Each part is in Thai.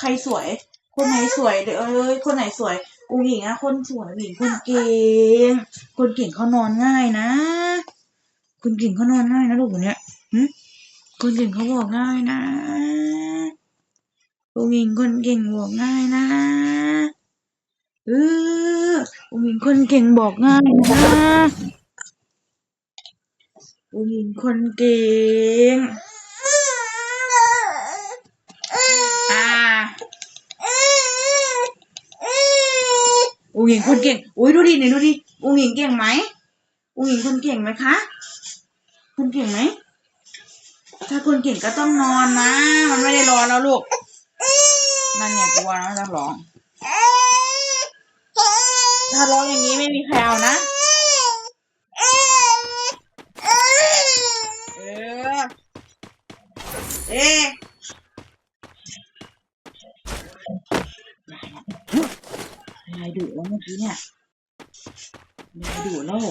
ใครสวย คนไหนสวยเดี๋ยวเอ้ยคนไหนสวยอุ๋หญิงอะคนสวยหญิงคนเก่งคนเก่งเขานอนง่ายนะ คนเก่งเขานอนง่ายนะลูกคนเนี้ยคนเก่งเขาบอกง่ายนะอุ๋หญิงคนเก่งบอกง่ายนะเอออุ๋งหญิงคนเก่งบอกง่ายนะอุ๋งหญิงคนเก่ง อ่าอุ๋ง หญิงคนเก่ง อุ้ยดูดิไหนดูดิอุ๋งหญิงเก่งไหมอุ๋งหญิงคนเก่งไหมคะ คนเก่งไหม ถ้าคนเก่งก็ต้องนอนนะ มันไม่ได้รอนแล้วลูก นั่นไงกลัวนะจะร้อง ถ้าร้องอย่างนี้ไม่มีใครเอานะ เออ เอ๊ะ ยายดุแล้วเมื่อกี้เนี่ยยายดุแล้ว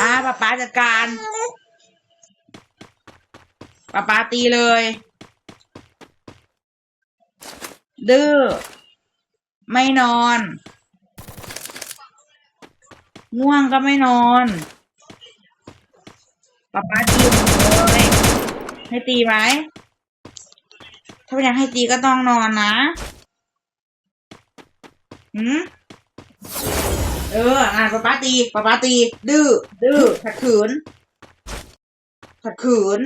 อ่าป๊าป๊าจัดการป๊าป๊าตีเลย ดื้อ ไม่นอน ง่วงก็ไม่นอนป๊าป๊าตีเลยให้ตีไหมถ้าไม่อยากให้ตีก็ต้องนอนนะ หืมเออ อะป๊าป๊าตีป๊าป๊าตี ดื้อ ดื้อ ขัดขืน ขัดขืน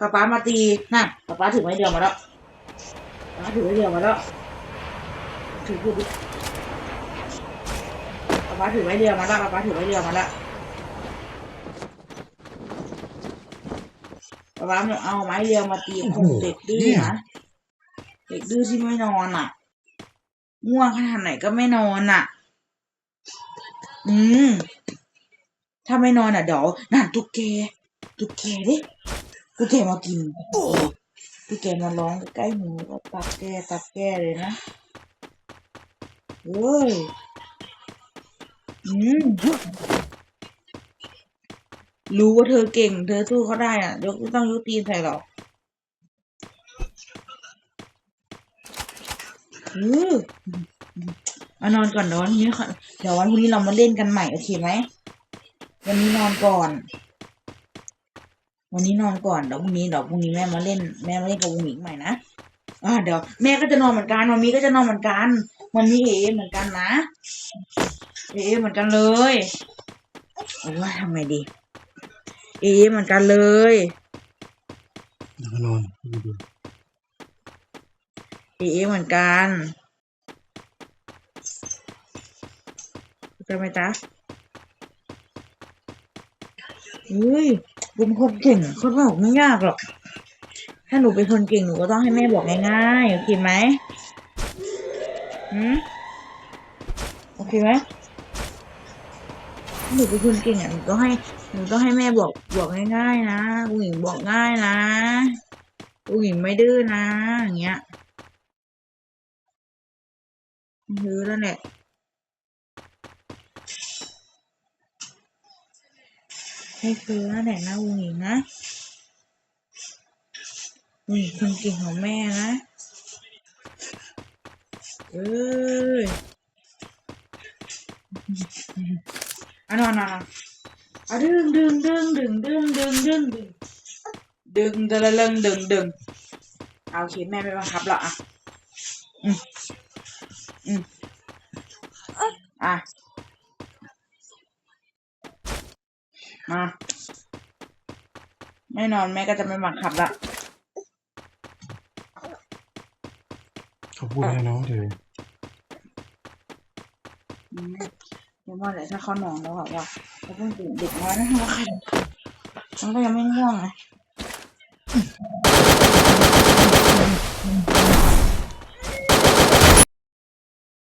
ป๊าป๊ามาตีนั่นป๊าป๊าถือไม้เดียวมาแล้วป๊าป๊าถือไม้เดียวมาแล้ว ถือพูดดิป๊าป๊าถือไม้เดียวมาแล้วป๊าป๊าถือไม้เดียวมาแล้วป๊าป๊าเอาไม้เดียวมาตีคนเด็กดื้อนะ เด็กดื้อที่ไม่นอนอะ ง่วงขนาดไหนก็ไม่นอนอะ อืม ถ้าไม่นอนอะเดี๋ยวนั่นตุ๊กแกตุ๊กแกดิตุ๊กแกมากินตุ๊กแกมาร้องใกล้หนูก็ตับแกตับแกเลยนะเฮ้ย อืม รู้ว่าเธอเก่ง เธอสู้เขาได้อะยกไม่ต้องยกตีนใส่หรอก เออมานอนก่อนเดี๋ยววันนี้ค่ะเดี๋ยววันพรุ่งนี้เรามาเล่นกันใหม่โอเคไหมวันนี้นอนก่อน วันนี้นอนก่อนเดี๋ยวพรุ่งนี้เดี๋ยวพรุ่งนี้แม่มาเล่นแม่มาเล่นกับวงหญิงใหม่นะอ่าเดี๋ยวแม่ก็จะนอนเหมือนกันวันนี้ก็จะนอนเหมือนกันวันนี้เอเหมือนกันนะเอเหมือนกันเลยโอ้ยทำไงดี เอเหมือนกันเลยนอน ดูดูเหมือนกันเข้าใจไหมจ๊ะเฮ้ยเป็นคนเก่งคนบอกไม่ยากหรอก ถ้าหนูเป็นคนเก่งหนูก็ต้องให้แม่บอกง่ายๆ โอเคไหมหืมโอเคไหมถ้าหนูเป็นคนเก่งอะหนูต้องให้หนูต้องให้แม่บอกบอกง่ายๆนะผู้หญิงบอกง่ายนะผู้หญิงไม่ดื้อนะอย่างเงี้ย ดื้อแล้วแหละให้คือแล้วแหละนะผู้หญิงนะนี่คนเก่งของแม่นะเอ้ยอะนอนอนนอนอะดึงดึงดึงดึงดึงดึงดึงดึงดึงดึงดึงดึงดึงเอาโอเคแม่ไม่บังคับล้วอะ อืมอืมอะ มาไม่นอนแม่ก็จะไม่บังคับละเขาพูดให้น้องเถอะอืมเดี๋ยวว่าแต่ถ้าเขานอนแล้วอะว่าเขาเพิ่งตื่นเด็กน้อยนะว่าใครมันก็ยังไม่ง่วงไง